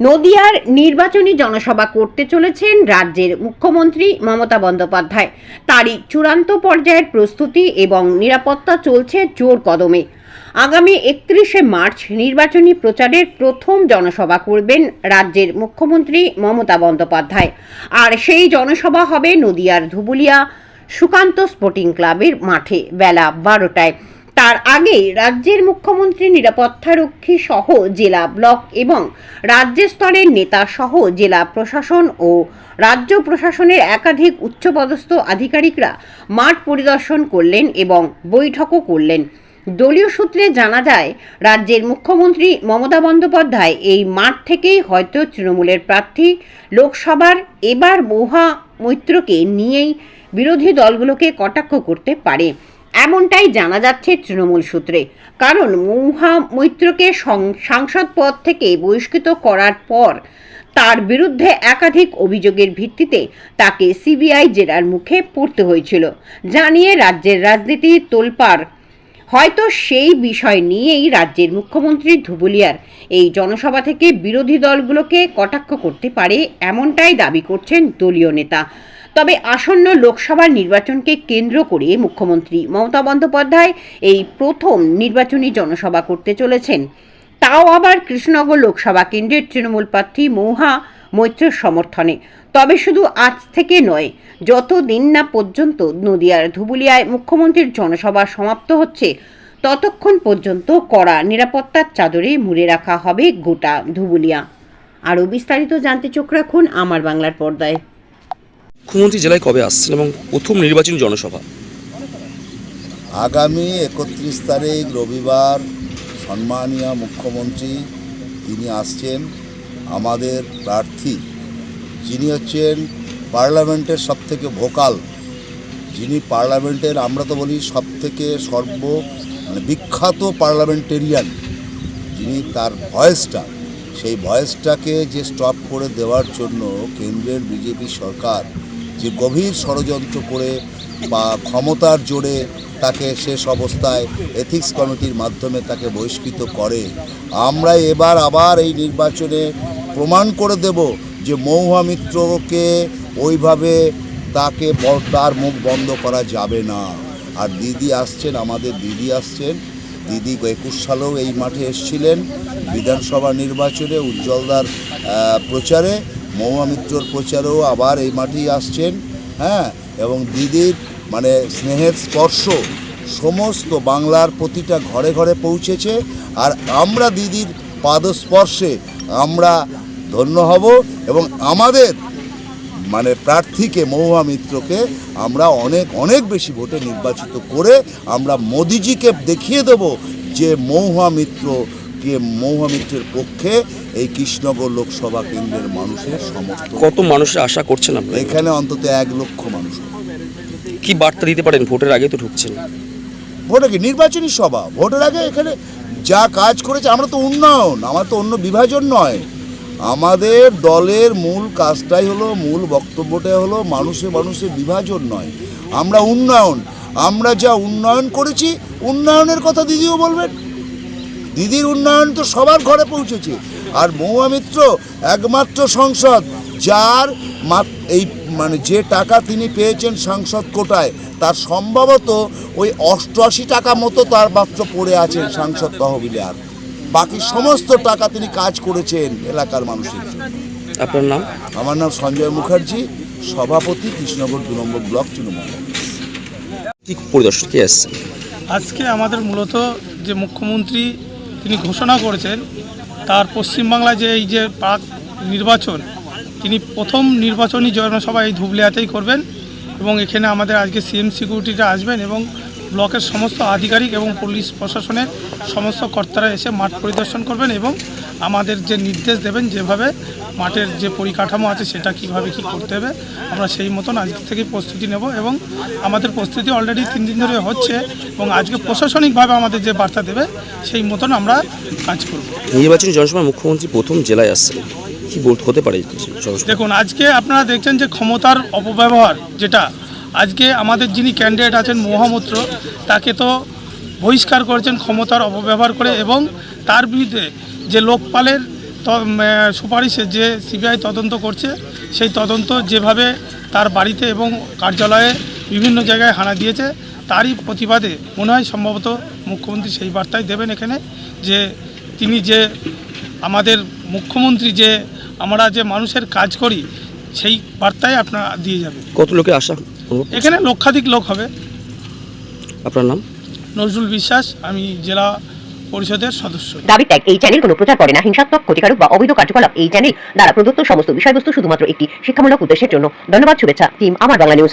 নদিয়ার নির্বাচনী জনসভা করতে চলেছেন রাজ্যের মুখ্যমন্ত্রী মমতা বন্দ্যোপাধ্যায়। তারই চূড়ান্ত পর্যায়ের প্রস্তুতি এবং নিরাপত্তা চলছে জোর কদমে। আগামী একত্রিশে মার্চ নির্বাচনী প্রচারের প্রথম জনসভা করবেন রাজ্যের মুখ্যমন্ত্রী মমতা বন্দ্যোপাধ্যায়। আর সেই জনসভা হবে নদিয়ার ধুবুলিয়া সুকান্ত স্পোর্টিং ক্লাবের মাঠে বেলা বারোটায়। তার আগে রাজ্যের মুখ্যমন্ত্রী নিরাপত্তারক্ষী সহ জেলা ব্লক এবং রাজ্য স্তরের নেতা সহ জেলা প্রশাসন ও রাজ্য প্রশাসনের একাধিক উচ্চপদস্থ আধিকারিকরা মাঠ পরিদর্শন করলেন এবং বৈঠকও করলেন। দলীয় সূত্রে জানা যায়, রাজ্যের মুখ্যমন্ত্রী মমতা বন্দ্যোপাধ্যায় এই মাঠ থেকেই হয়তো তৃণমূলের প্রার্থী লোকসভার এবার মহা মৈত্রকে নিয়েই বিরোধী দলগুলোকে কটাক্ষ করতে পারে। এমনটাই জানা যাচ্ছে তৃণমূল সূত্রে। কারণ মৌহা মৈত্রকে সাংসদ পদ থেকে বহিষ্কৃত করার পর তার বিরুদ্ধে একাধিক অভিযোগের ভিত্তিতে তাকে সিবিআই জেরার মুখে পড়তে হয়েছিল। জানিয়ে রাজ্যের রাজনীতি তোলপাড়। হয়তো সেই বিষয় নিয়েই রাজ্যের মুখ্যমন্ত্রী ধুবুলিয়ার এই জনসভা থেকে বিরোধী দলগুলোকে কটাক্ষ করতে পারে, এমনটাই দাবি করছেন দলীয় নেতা। তবে আসন্ন লোকসভা নির্বাচনকে কেন্দ্র করে মুখ্যমন্ত্রী মমতা বন্দ্যোপাধ্যায় এই প্রথম নির্বাচনী জনসভা করতে চলেছেন। তাও আবার কৃষ্ণনগর লোকসভা কেন্দ্রের তৃণমূল প্রার্থী মৌহা মৈত্রের সমর্থনে। তবে শুধু আজ থেকে নয়, যতদিন না পর্যন্ত নদিয়ার ধুবুলিয়ায় মুখ্যমন্ত্রীর জনসভা সমাপ্ত হচ্ছে, ততক্ষণ পর্যন্ত কড়া নিরাপত্তার চাদরে মুড়ে রাখা হবে গোটা ধুবুলিয়া। আরও বিস্তারিত জানতে চোখ রাখুন আমার বাংলার পর্দায়। মুখ্যমন্ত্রী জেলায় কবে আসছেন এবং প্রথম নির্বাচনী জনসভা? আগামী একত্রিশ তারিখ রবিবার সম্মানীয় মুখ্যমন্ত্রী তিনি আসছেন। আমাদের প্রার্থী যিনি হচ্ছেন পার্লামেন্টের সবথেকে ভোকাল। যিনি পার্লামেন্টের আমরা তো বলি সবথেকে সর্ব মানে বিখ্যাত পার্লামেন্টেরিয়ান। যিনি তার ভয়েসটা, সেই ভয়েসটাকে যে স্টপ করে দেওয়ার জন্য কেন্দ্রের বিজেপি সরকার যে গভীর ষড়যন্ত্র করে বা ক্ষমতার জোরে তাকে শেষ অবস্থায় এথিক্স কমিটির মাধ্যমে তাকে বহিষ্কৃত করে, আমরা এবার আবার এই নির্বাচনে প্রমাণ করে দেব যে মৌহা মিত্রকে ওইভাবে তাকে তার মুখ বন্ধ করা যাবে না। আর দিদি আসছেন, আমাদের দিদি আসছেন। দিদি একুশ সালেও এই মাঠে এসেছিলেন বিধানসভা নির্বাচনে উজ্জ্বলদার প্রচারে। মৌমা মিত্রর প্রচারেও আবার এই মাঠেই আসছেন হ্যাঁ? এবং দিদির মানে স্নেহের স্পর্শ সমস্ত বাংলার প্রতিটা ঘরে ঘরে পৌঁছেছে। আর আমরা দিদির পাদস্পর্শে আমরা ধন্য হব এবং আমাদের মানে প্রার্থীকে মহুয়া মিত্রকে আমরা অনেক অনেক বেশি ভোটে নির্বাচিত করে আমরা মোদিজিকে দেখিয়ে দেব যে মহুয়া মিত্র কে মহুয়া মিত্রের পক্ষে এই কৃষ্ণনগর লোকসভা কেন্দ্রের মানুষের সমর্থন। কত মানুষের আশা করছেন আপনারা? এখানে অন্তত এক লক্ষ মানুষ। কি বার্তা দিতে পারেন? ভোটের আগে তো ঢুকছেন। ভোটে কি? নির্বাচনী সভা। ভোটের আগে এখানে যা কাজ করেছে আমরা তো উন্নয়ন আমার তো অন্য বিভাজন নয়। আমাদের দলের মূল কাজটাই হলো মূল বক্তব্যটাই হলো মানুষে মানুষে বিভাজন নয়। আমরা উন্নয়ন। আমরা যা উন্নয়ন করেছি উন্নয়নের কথা দিদিও বলবেন। দিদির উন্নয়ন তো সবার ঘরে পৌঁছেছে। আর মহুয়া মিত্র একমাত্র সংসদ যার এই মানে যে টাকা তিনি পেয়েছেন সাংসদ কোটায় তার সম্ভবত ওই অষ্টআশি টাকা মতো তার মাত্র পড়ে আছেন সাংসদ তহবিলে আর। বাকি সমস্ত টাকা তিনি কাজ করেছেন এলাকার মানুষের জন্য। আপনার নাম? আমার নাম সঞ্জয় মুখার্জি সভাপতি কৃষ্ণনগর দু নম্বর ব্লক তৃণমূল। কি পরিদর্শন আসছেন আজকে আমাদের মূলত যে মুখ্যমন্ত্রী তিনি ঘোষণা করেছেন, তার পশ্চিমবাংলায় যে এই যে প্রাক নির্বাচন, তিনি প্রথম নির্বাচনী জনসভা এই ধুবলিয়াতেই করবেন এবং এখানে আমাদের আজকে সিএম সিকিউরিটিটা আসবেন এবং ব্লকের সমস্ত আধিকারিক এবং পুলিশ প্রশাসনের সমস্ত কর্তারা এসে মাঠ পরিদর্শন করবেন এবং আমাদের যে নির্দেশ দেবেন যেভাবে মাঠের যে পরিকাঠামো আছে সেটা কীভাবে কি করতে হবে আমরা সেই মতন আজকে থেকে প্রস্তুতি নেব এবং আমাদের প্রস্তুতি অলরেডি তিন দিন ধরে হচ্ছে এবং আজকে প্রশাসনিকভাবে আমাদের যে বার্তা দেবে সেই মতন আমরা কাজ করব। নির্বাচনী জনসভায় মুখ্যমন্ত্রী প্রথম জেলায় আসছেন কি বলতে হতে পারে দেখুন আজকে আপনারা দেখছেন যে ক্ষমতার অপব্যবহার যেটা আজকে আমাদের যিনি ক্যান্ডিডেট আছেন মহামূত্র তাকে তো বহিষ্কার করেছেন ক্ষমতার অপব্যবহার করে এবং তার বিরুদ্ধে যে লোকপালের সুপারিশে যে সিবিআই তদন্ত করছে, সেই তদন্ত যেভাবে তার বাড়িতে এবং কার্যালয়ে বিভিন্ন জায়গায় হানা দিয়েছে, তারই প্রতিবাদে মনে হয় সম্ভবত মুখ্যমন্ত্রী সেই বার্তাই দেবেন এখানে যে তিনি যে আমাদের মুখ্যমন্ত্রী যে আমরা যে মানুষের কাজ করি, সেই বার্তাই আপনারা দিয়ে যাবে কত লোকে করছেন? এখানে লক্ষাধিক লোক হবে। আপনার নাম? নজরুল বিশ্বাস আমি জেলা পরিষদের সদস্য। দাবি ত্যাগ এই চ্যানেল কোনো প্রচার করে না। হিংসাত্মক ক্ষতিকারক বা অবৈধ কার্যকলাপ এই চ্যানেল দ্বারা প্রদত্ত সমস্ত বিষয়বস্তু শুধুমাত্র একটি শিক্ষামূলক উদ্দেশ্যের জন্য। ধন্যবাদ শুভেচ্ছা টিম আমার বাংলা নিউজ।